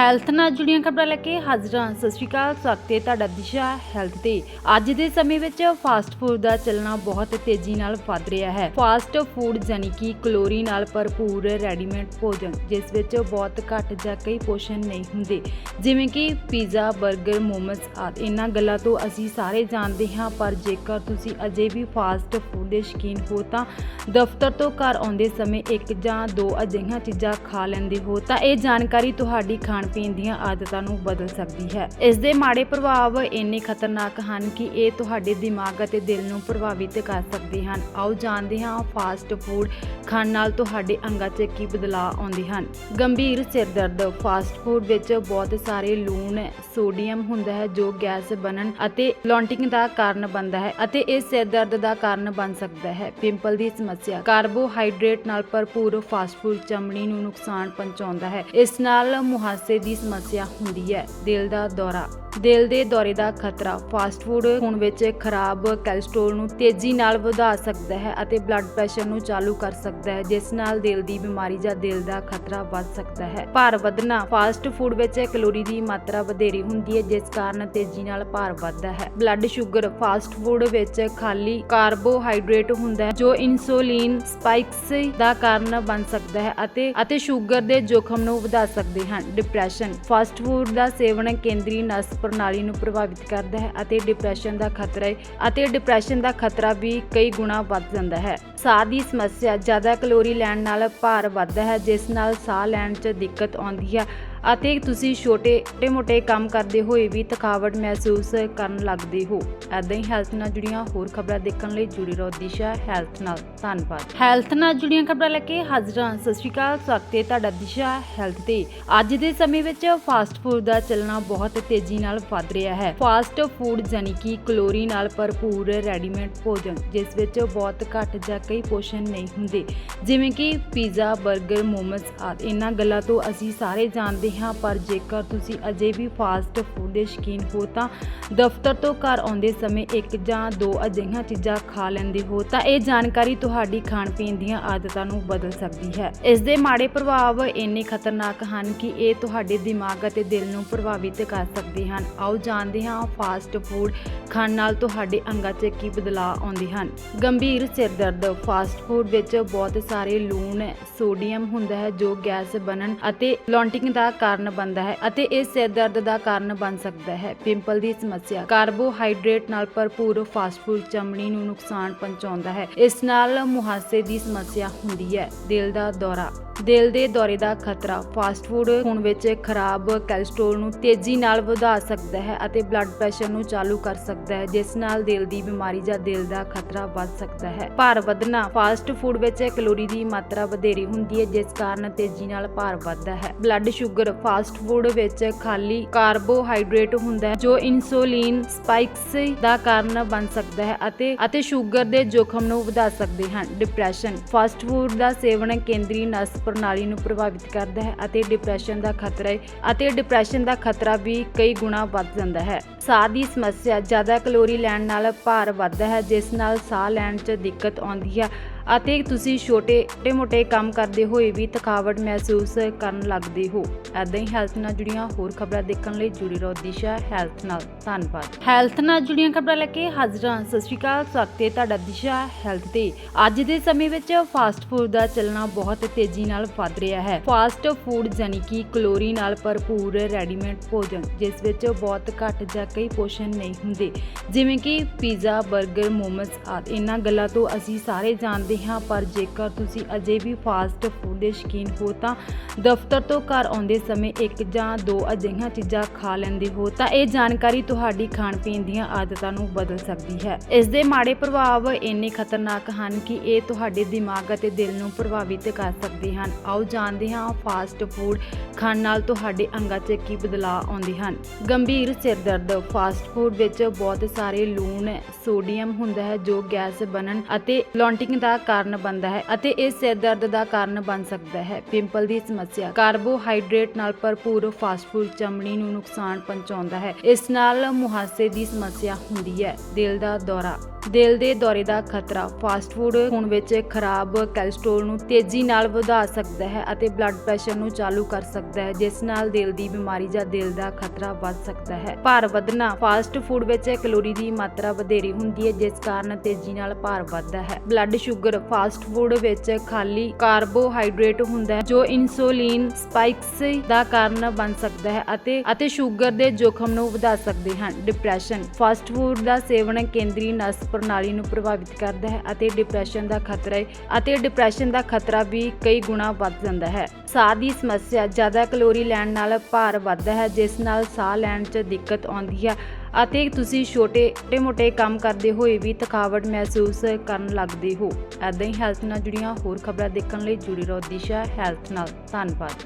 Health ਨਾਲ ਜੁੜੀਆਂ ਖਬਰਾਂ ਲੈ ਕੇ ਹਾਜ਼ਰ ਹਾਂ। ਸਤਿ ਸ਼੍ਰੀ ਅਕਾਲ, ਸਵਾਗਤ ਹੈ ਤੁਹਾਡਾ ਦਿਸ਼ਾ ਹੈਲਥ ਤੇ। ਅੱਜ ਦੇ ਸਮੇਂ ਵਿੱਚ ਫਾਸਟ ਫੂਡ ਦਾ ਚੱਲਣਾ ਬਹੁਤ ਤੇਜ਼ੀ ਨਾਲ ਵੱਧ ਰਿਹਾ ਹੈ। ਫਾਸਟ ਫੂਡ ਯਾਨੀ ਕਿ ਕਲੋਰੀ ਨਾਲ ਭਰਪੂਰ ਰੈਡੀਮੇਡ ਭੋਜਨ, ਜਿਸ ਵਿੱਚ ਬਹੁਤ ਘੱਟ ਜਾਂ ਕਈ ਪੋਸ਼ਣ ਨਹੀਂ ਹੁੰਦੇ। ਜਿਵੇਂ ਕਿ ਪੀਜ਼ਾ 버ਗਰ ਮੋਮਸ ਆਦਿ। ਇਹਨਾਂ ਗੱਲਾਂ ਤੋਂ ਅਸੀਂ ਸਾਰੇ ਜਾਣਦੇ ਹਾਂ, ਪਰ ਜੇਕਰ ਤੁਸੀਂ ਅਜੇ ਵੀ ਫਾਸਟ ਫੂਡ ਦੇ ਸ਼ੌਕੀਨ ਹੋ ਤਾਂ ਦਫ਼ਤਰ ਤੋਂ ਘਰ ਆਉਂਦੇ ਸਮੇਂ ਇੱਕ ਜਾਂ ਦੋ ਅਜਿਹੀਆਂ ਚੀਜ਼ਾਂ ਖਾ ਲੈਂਦੇ ਹੋ ਤਾਂ ਇਹ ਜਾਣਕਾਰੀ ਤੁਹਾਡੀ ਖਾਣ ਪੀਣ ਦੀਆਂ ਆਦਤਾਂ ਨੂੰ ਬਦਲ ਸਕਦੀ ਹੈ। ਇਸ ਦੇ ਮਾੜੇ ਪ੍ਰਭਾਵ ਇੰਨੇ ਖਤਰਨਾਕ ਹਨ ਕਿ ਇਹ ਤੁਹਾਡੇ ਦਿਮਾਗ ਅਤੇ ਦਿਲ ਨੂੰ ਪ੍ਰਭਾਵਿਤ ਕਰ ਸਕਦੇ ਹਨ। ਆਓ ਜਾਣਦੇ ਹਾਂ ਫਾਸਟ ਫੂਡ ਖਾਣ ਨਾਲ ਤੁਹਾਡੇ ਅੰਗਾਂ 'ਚ ਕੀ ਬਦਲਾਅ ਆਉਂਦੇ ਹਨ। ਗੰਭੀਰ ਸਿਰ ਦਰਦ ਫਾਸਟ ਫੂਡ ਵਿੱਚ ਬਹੁਤ ਸਾਰੇ ਲੂਣ, ਸੋਡੀਅਮ ਹੁੰਦਾ ਹੈ ਜੋ ਗੈਸ ਬਣਨ ਅਤੇ ਬਲੌਂਟਿੰਗ ਦਾ ਕਾਰਨ ਬਣਦਾ ਹੈ ਅਤੇ ਇਹ ਸਿਰ ਦਰਦ ਦਾ ਕਾਰਨ ਬਣ ਸਕਦਾ ਹੈ। ਪਿੰਪਲ ਦੀ ਸਮੱਸਿਆ, ਕਾਰਬੋਹਾਈਡਰੇਟ ਨਾਲ ਭਰਪੂਰ ਫਾਸਟ ਫੂਡ ਚਮੜੀ ਨੂੰ ਨੁਕਸਾਨ ਪਹੁੰਚਾਉਂਦਾ ਹੈ। ਇਸ ਨਾਲ ਮੁਹਾਸੇ ਦੀ ਸਮੱਸਿਆ ਹੁੰਦੀ ਹੈ। ਦਿਲ ਦਾ ਦੌਰਾ। ਦਿਲ ਦੇ ਦੌਰੇ ਦਾ ਖਤਰਾ ਫਾਸਟ ਫੂਡ ਖੂਨ ਵਿੱਚ ਖਰਾਬ ਕੋਲੇਸਟ੍ਰੋਲ ਨੂੰ ਤੇਜ਼ੀ ਨਾਲ ਵਧਾ ਸਕਦਾ ਹੈ ਅਤੇ ਬਲੱਡ ਪ੍ਰੈਸ਼ਰ ਨੂੰ ਚਾਲੂ ਕਰ ਸਕਦਾ ਹੈ, ਜਿਸ ਨਾਲ ਦਿਲ ਦੀ ਬਿਮਾਰੀ ਜਾਂ ਦਿਲ ਦਾ ਖਤਰਾ ਵੱਧ ਸਕਦਾ ਹੈ। ਭਾਰ ਵਧਣਾ ਫਾਸਟ ਫੂਡ ਵਿੱਚ ਕੈਲੋਰੀ ਦੀ ਮਾਤਰਾ ਵਧੇਰੇ ਹੁੰਦੀ ਹੈ, ਜਿਸ ਕਾਰਨ ਤੇਜ਼ੀ ਨਾਲ ਭਾਰ ਵੱਧਦਾ ਹੈ। ਬਲੱਡ ਸ਼ੂਗਰ ਫਾਸਟ ਫੂਡ ਵਿੱਚ ਖਾਲੀ ਕਾਰਬੋਹਾਈਡਰੇਟ ਹੁੰਦਾ ਹੈ, ਜੋ ਇਨਸੂਲਿਨ ਸਪਾਈਕਸ ਦਾ ਕਾਰਨ ਬਣ ਸਕਦਾ ਹੈ ਅਤੇ ਅਤੇ ਸ਼ੂਗਰ ਦੇ ਜੋਖਮ ਨੂੰ ਵਧਾ ਸਕਦੇ ਹਨ। ਡਿਪਰੈਸ਼ਨ ਫਾਸਟ ਫੂਡ ਦਾ ਸੇਵਨ ਕੇਂਦਰੀ ਨਸ ਪ੍ਰਣਾਲੀ ਨੂੰ ਪ੍ਰਭਾਵਿਤ ਕਰਦਾ ਹੈ ਅਤੇ ਡਿਪਰੈਸ਼ਨ ਦਾ ਖਤਰਾ, ਅਤੇ ਡਿਪਰੈਸ਼ਨ ਦਾ ਖਤਰਾ ਵੀ ਕਈ ਗੁਣਾ ਵੱਧ ਜਾਂਦਾ ਹੈ। ਸਾਹ ਦੀ ਸਮੱਸਿਆ, ਜ਼ਿਆਦਾ ਕੈਲੋਰੀ ਲੈਣ ਨਾਲ ਭਾਰ ਵੱਧਦਾ ਹੈ, ਜਿਸ ਨਾਲ ਸਾਹ ਲੈਣ 'ਚ ਦਿੱਕਤ ਆਉਂਦੀ ਹੈ ਅਤੇ ਤੁਸੀਂ ਛੋਟੇ-ਮੋਟੇ ਕੰਮ ਕਰਦੇ ਹੋਏ ਵੀ ਥਕਾਵਟ ਮਹਿਸੂਸ ਕਰਨ ਲੱਗਦੇ ਹੋ। ਐਦਾਂ ਹੀ ਹੈਲਥ ਨਾਲ ਜੁੜੀਆਂ ਹੋਰ ਖਬਰਾਂ ਦੇਖਣ ਲਈ ਜੁੜੇ ਰਹੋ ਦਿਸ਼ਾ ਹੈਲਥ ਨਾਲ। ਧੰਨਵਾਦ। ਹੈਲਥ ਨਾਲ ਜੁੜੀਆਂ ਖਬਰਾਂ ਲੈ ਕੇ ਹਾਜ਼ਰ ਹਾਂ। ਸਤਿ ਸ਼੍ਰੀ ਅਕਾਲ, ਸਵਾਗਤ ਹੈ ਤੁਹਾਡਾ ਦਿਸ਼ਾ ਹੈਲਥ ਤੇ। ਅੱਜ ਦੇ ਸਮੇਂ ਵਿੱਚ ਫਾਸਟ ਫੂਡ ਦਾ ਚੱਲਣਾ ਬਹੁਤ ਤੇਜ਼ੀ ਨਾਲ ਵੱਧ ਰਿਹਾ ਹੈ। ਫਾਸਟ ਫੂਡ ਯਾਨੀ ਕਿ ਕਲੋਰੀ ਨਾਲ ਭਰਪੂਰ ਰੈਡੀਮੇਡ ਭੋਜਨ, ਜਿਸ ਵਿੱਚ ਬਹੁਤ ਘੱਟ ਜਾਂ ਕਈ ਪੋਸ਼ਣ ਨਹੀਂ ਹੁੰਦੇ। ਜਿਵੇਂ ਕਿ ਪੀਜ਼ਾ 버ਗਰ ਮੋਮਸ ਆਦਿ। ਇਹਨਾਂ ਗੱਲਾਂ ਤੋਂ ਅਸੀਂ ਸਾਰੇ ਜਾਣਦੇ ਹਾਂ, ਪਰ ਜੇਕਰ ਤੁਸੀਂ ਅਜੇ ਵੀ ਫਾਸਟ ਫੂਡ ਦੇ ਸ਼ੌਕੀਨ ਹੋ ਤਾਂ ਦਫ਼ਤਰ ਤੋਂ ਘਰ ਆਉਂਦੇ ਸਮੇਂ ਇੱਕ ਜਾਂ ਦੋ ਅਜਿਹੀਆਂ ਚੀਜ਼ਾਂ ਖਾ ਲੈਂਦੇ ਹੋ ਤਾਂ ਇਹ ਜਾਣਕਾਰੀ ਤੁਹਾਡੀ ਖਾਣ ਪੀਣ ਦੀਆਂ ਆਦਤਾਂ ਨੂੰ ਬਦਲ ਸਕਦੀ ਹੈ। ਇਸ ਦੇ ਮਾੜੇ ਪ੍ਰਭਾਵ ਇੰਨੇ ਖਤਰਨਾਕ ਹਨ ਕਿ ਇਹ ਤੁਹਾਡੇ ਦਿਮਾਗ ਅਤੇ ਦਿਲ ਨੂੰ ਪ੍ਰਭਾਵਿਤ ਕਰ ਸਕਦੇ ਹਨ। ਆਓ ਜਾਣਦੇ ਹਾਂ, ਫਾਸਟ ਫੂਡ ਖਾਣ ਨਾਲ ਤੁਹਾਡੇ ਅੰਗਾਂ 'ਚ ਕੀ ਬਦਲਾਅ ਆਉਂਦੇ ਹਨ। ਗੰਭੀਰ ਸਿਰ ਦਰਦ ਫਾਸਟ ਫੂਡ ਵਿੱਚ ਬਹੁਤ ਸਾਰੇ ਲੂਣ, ਸੋਡੀਅਮ ਹੁੰਦਾ ਹੈ ਜੋ ਗੈਸ ਬਣਨ ਅਤੇ ਬਲੌਂਟਿੰਗ ਦਾ ਕਾਰਨ ਬਣਦਾ ਹੈ ਅਤੇ ਇਹ ਸਿਰ ਦਰਦ ਦਾ ਕਾਰਨ ਬਣ ਸਕਦਾ ਹੈ। ਪਿੰਪਲ ਦੀ ਸਮੱਸਿਆ, ਕਾਰਬੋਹਾਈਡਰੇਟ ਨਾਲ ਭਰਪੂਰ ਫਾਸਟ ਫੂਡ ਚਮੜੀ ਨੂੰ ਨੁਕਸਾਨ ਪਹੁੰਚਾਉਂਦਾ ਹੈ। ਇਸ ਨਾਲ ਮੁਹਾਸੇ ਦੀ ਸਮੱਸਿਆ ਹੁੰਦੀ ਹੈ। ਦਿਲ ਦਾ ਦੌਰਾ, ਦਿਲ ਦੇ ਦੌਰੇ ਦਾ ਖਤਰਾ, ਫਾਸਟ ਫੂਡ ਖੂਨ ਵਿੱਚ ਖਰਾਬ ਕੋਲੇਸਟ੍ਰੋਲ ਨੂੰ ਤੇਜ਼ੀ ਨਾਲ ਵਧਾ ਸਕਦਾ ਹੈ ਅਤੇ ਬਲੱਡ ਪ੍ਰੈਸ਼ਰ ਨੂੰ ਚਾਲੂ ਕਰ ਸਕਦਾ ਹੈ, ਜਿਸ ਨਾਲ ਦਿਲ ਦੀ ਬਿਮਾਰੀ ਜਾਂ ਦਿਲ ਦਾ ਖਤਰਾ ਵੱਧ ਸਕਦਾ ਹੈ। ਭਾਰ ਵਧਣਾ ਫਾਸਟ ਫੂਡ ਵਿੱਚ ਕੈਲੋਰੀ ਦੀ ਮਾਤਰਾ ਵਧੇਰੀ ਹੁੰਦੀ ਹੈ, ਜਿਸ ਕਾਰਨ ਤੇਜ਼ੀ ਨਾਲ ਭਾਰ ਵੱਧਦਾ ਹੈ। ਬਲੱਡ ਸ਼ੂਗਰ ਫਾਸਟ ਫੂਡ ਵਿੱਚ ਖਾਲੀ ਕਾਰਬੋਹਾਈਡਰੇਟ ਹੁੰਦਾ ਹੈ, ਜੋ ਇਨਸੂਲਿਨ ਸਪਾਈਕਸ ਦਾ ਕਾਰਨ ਬਣ ਸਕਦਾ ਹੈ ਅਤੇ ਅਤੇ ਸ਼ੂਗਰ ਦੇ ਜੋਖਮ ਨੂੰ ਵਧਾ ਸਕਦੇ ਹਨ। ਡਿਪਰੈਸ਼ਨ ਫਾਸਟ ਫੂਡ ਦਾ ਸੇਵਨ ਕੇਂਦਰੀ ਨਸ ਪ੍ਰਣਾਲੀ ਨੂੰ ਪ੍ਰਭਾਵਿਤ ਕਰਦਾ ਹੈ ਅਤੇ ਡਿਪਰੈਸ਼ਨ ਦਾ ਖਤਰਾ, ਅਤੇ ਡਿਪਰੈਸ਼ਨ ਦਾ ਖਤਰਾ ਵੀ ਕਈ ਗੁਣਾ ਵੱਧ ਜਾਂਦਾ ਹੈ। ਸਾਹ ਦੀ ਸਮੱਸਿਆ, ਜ਼ਿਆਦਾ ਕਲੋਰੀ ਲੈਣ ਨਾਲ ਭਾਰ ਵੱਧਦਾ ਹੈ, ਜਿਸ ਨਾਲ ਸਾਹ ਲੈਣ 'ਚ ਦਿੱਕਤ ਆਉਂਦੀ ਹੈ। ਅਤੇ ਤੁਸੀਂ ਛੋਟੇ-ਮੋਟੇ ਕੰਮ ਕਰਦੇ ਹੋਏ ਵੀ ਥਕਾਵਟ ਮਹਿਸੂਸ ਕਰਨ ਲੱਗਦੇ ਹੋ। ਐਦਾਂ ਹੀ ਹੈਲਥ ਨਾਲ ਜੁੜੀਆਂ ਹੋਰ ਖਬਰਾਂ ਦੇਖਣ ਲਈ ਜੁੜੇ ਰਹੋ ਦਿਸ਼ਾ ਹੈਲਥ ਨਾਲ। ਧੰਨਵਾਦ। ਹੈਲਥ ਨਾਲ ਜੁੜੀਆਂ ਖਬਰਾਂ ਲੈ ਕੇ ਹਾਜ਼ਰ ਹਾਂ। ਸਤਿ ਸ਼੍ਰੀ ਅਕਾਲ। ਸਵਾਗਤ ਹੈ ਤੁਹਾਡਾ ਦਿਸ਼ਾ ਹੈਲਥ ਤੇ। ਅੱਜ ਦੇ ਸਮੇਂ ਵਿੱਚ ਫਾਸਟ ਫੂਡ ਦਾ ਚੱਲਣਾ ਬਹੁਤ ਤੇਜ਼ੀ ਨਾਲ ਵੱਧ ਰਿਹਾ ਹੈ। ਫਾਸਟ ਫੂਡ ਯਾਨੀ ਕਿ ਕਲੋਰੀ ਨਾਲ ਭਰਪੂਰ ਰੈਡੀਮੇਡ ਭੋਜਨ, ਜਿਸ ਵਿੱਚ ਬਹੁਤ ਘੱਟ ਜਾਂ ਕਈ ਪੋਸ਼ਣ ਨਹੀਂ ਹੁੰਦੇ। ਜਿਵੇਂ ਕਿ ਪੀਜ਼ਾ 버ਗਰ ਮੋਮਸ ਆਦਿ ਇਹਨਾਂ ਗੱਲਾਂ ਤੋਂ ਅਸੀਂ ਸਾਰੇ ਜਾਣਦੇ ਹਾਂ ਪਰ ਜੇਕਰ ਤੁਸੀਂ ਅਜੇ ਵੀ ਫਾਸਟ ਫੂਡ ਦੇ ਸ਼ੌਕੀਨ ਹੋ ਤਾਂ ਦਫ਼ਤਰ ਤੋਂ ਘਰ ਆਉਂਦੇ ਸਮੇਂ ਇੱਕ ਜਾਂ ਦੋ ਅਜਿਹੀਆਂ ਚੀਜ਼ਾਂ ਖਾ ਲੈਂਦੇ ਹੋ ਤਾਂ ਇਹ ਜਾਣਕਾਰੀ ਤੁਹਾਡੀ ਖਾਣ ਪੀਣ ਦੀਆਂ ਆਦਤਾਂ ਨੂੰ ਬਦਲ ਸਕਦੀ ਹੈ। ਇਸ ਦੇ ਮਾੜੇ ਪ੍ਰਭਾਵ ਇੰਨੇ ਖਤਰਨਾਕ ਹਨ ਕਿ ਇਹ ਤੁਹਾਡੇ ਦਿਮਾਗ ਅਤੇ ਦਿਲ ਨੂੰ ਪ੍ਰਭਾਵਿਤ ਕਰ ਸਕਦੇ ਹਨ। ਆਓ ਜਾਣਦੇ ਹਾਂ ਫਾਸਟ ਫੂਡ ਖਾਣ ਨਾਲ ਤੁਹਾਡੇ ਅੰਗਾਂ 'ਚ ਕੀ ਬਦਲਾਅ ਆਉਂਦੇ ਹਨ। ਗੰਭੀਰ ਸਿਰ ਦਰਦ ਫਾਸਟ ਫੂਡ ਵਿੱਚ ਬਹੁਤ ਸਾਰੇ ਲੂਣ, ਸੋਡੀਅਮ ਹੁੰਦਾ ਹੈ ਜੋ ਗੈਸ ਬਣਨ ਅਤੇ ਬਲੌਂਟਿੰਗ ਦਾ ਕਾਰਨ ਬਣਦਾ ਹੈ ਅਤੇ ਇਹ ਸਿਰ ਦਰਦ ਦਾ ਕਾਰਨ ਬਣ ਸਕਦਾ ਹੈ। ਪਿੰਪਲ ਦੀ ਸਮੱਸਿਆ ਕਾਰਬੋਹਾਈਡਰੇਟ ਨਾਲ ਭਰਪੂਰ ਫਾਸਟ ਫੂਡ ਚਮੜੀ ਨੂੰ ਨੁਕਸਾਨ ਪਹੁੰਚਾਉਂਦਾ ਹੈ। ਇਸ ਨਾਲ ਮੁਹਾਸੇ ਦੀ ਸਮੱਸਿਆ ਹੁੰਦੀ ਹੈ। ਦਿਲ ਦਾ ਦੌਰਾ। ਦਿਲ ਦੇ ਦੌਰੇ ਦਾ ਖਤਰਾ ਫਾਸਟ ਫੂਡ ਖੂਨ ਵਿੱਚ ਖਰਾਬ ਕੋਲੇਸਟ੍ਰੋਲ ਨੂੰ ਤੇਜ਼ੀ ਨਾਲ ਵਧਾ ਸਕਦਾ ਹੈ ਅਤੇ ਬਲੱਡ ਪ੍ਰੈਸ਼ਰ ਨੂੰ ਚਾਲੂ ਕਰ ਸਕਦਾ ਹੈ, ਜਿਸ ਨਾਲ ਦਿਲ ਦੀ ਬਿਮਾਰੀ ਜਾਂ ਦਿਲ ਦਾ ਖਤਰਾ ਵੱਧ ਸਕਦਾ ਹੈ। ਭਾਰ ਵਧਣਾ ਫਾਸਟ ਫੂਡ ਵਿੱਚ ਕੈਲੋਰੀ ਦੀ ਮਾਤਰਾ ਵਧੇਰੇ ਹੁੰਦੀ ਹੈ, ਜਿਸ ਕਾਰਨ ਤੇਜ਼ੀ ਨਾਲ ਭਾਰ ਵੱਧਦਾ ਹੈ। ਬਲੱਡ ਸ਼ੂਗਰ ਫਾਸਟ ਫੂਡ ਵਿੱਚ ਖਾਲੀ ਕਾਰਬੋਹਾਈਡਰੇਟ ਹੁੰਦਾ ਹੈ, ਜੋ ਇਨਸੂਲਿਨ ਸਪਾਈਕਸ ਦਾ ਕਾਰਨ ਬਣ ਸਕਦਾ ਹੈ ਅਤੇ ਅਤੇ ਸ਼ੂਗਰ ਦੇ ਜੋਖਮ ਨੂੰ ਵਧਾ ਸਕਦੇ ਹਨ। ਡਿਪਰੈਸ਼ਨ ਫਾਸਟ ਫੂਡ ਦਾ ਸੇਵਨ ਕੇਂਦਰੀ ਨਸ ਪ੍ਰਣਾਲੀ ਨੂੰ ਪ੍ਰਭਾਵਿਤ ਕਰਦਾ ਹੈ ਅਤੇ ਡਿਪਰੈਸ਼ਨ ਦਾ ਖਤਰਾ ਅਤੇ ਡਿਪਰੈਸ਼ਨ ਦਾ ਖਤਰਾ ਵੀ ਕਈ ਗੁਣਾ ਵੱਧ ਜਾਂਦਾ ਹੈ। ਸਾਹ ਦੀ ਸਮੱਸਿਆ ਜ਼ਿਆਦਾ ਕਲੋਰੀ ਲੈਣ ਨਾਲ ਭਾਰ ਵੱਧਦਾ ਹੈ, ਜਿਸ ਨਾਲ ਸਾਹ ਲੈਣ 'ਚ ਦਿੱਕਤ ਆਉਂਦੀ ਹੈ ਅਤੇ ਤੁਸੀਂ ਛੋਟੇ ਮੋਟੇ ਕੰਮ ਕਰਦੇ ਹੋਏ ਵੀ ਥਕਾਵਟ ਮਹਿਸੂਸ ਕਰਨ ਲੱਗਦੇ ਹੋ। ਐਦਾਂ ਹੀ ਹੈਲਥ ਨਾਲ ਜੁੜੀਆਂ ਹੋਰ ਖਬਰਾਂ ਦੇਖਣ ਲਈ ਜੁੜੀ ਰਹੋ ਦਿਸ਼ਾ ਹੈਲਥ ਨਾਲ। ਧੰਨਵਾਦ।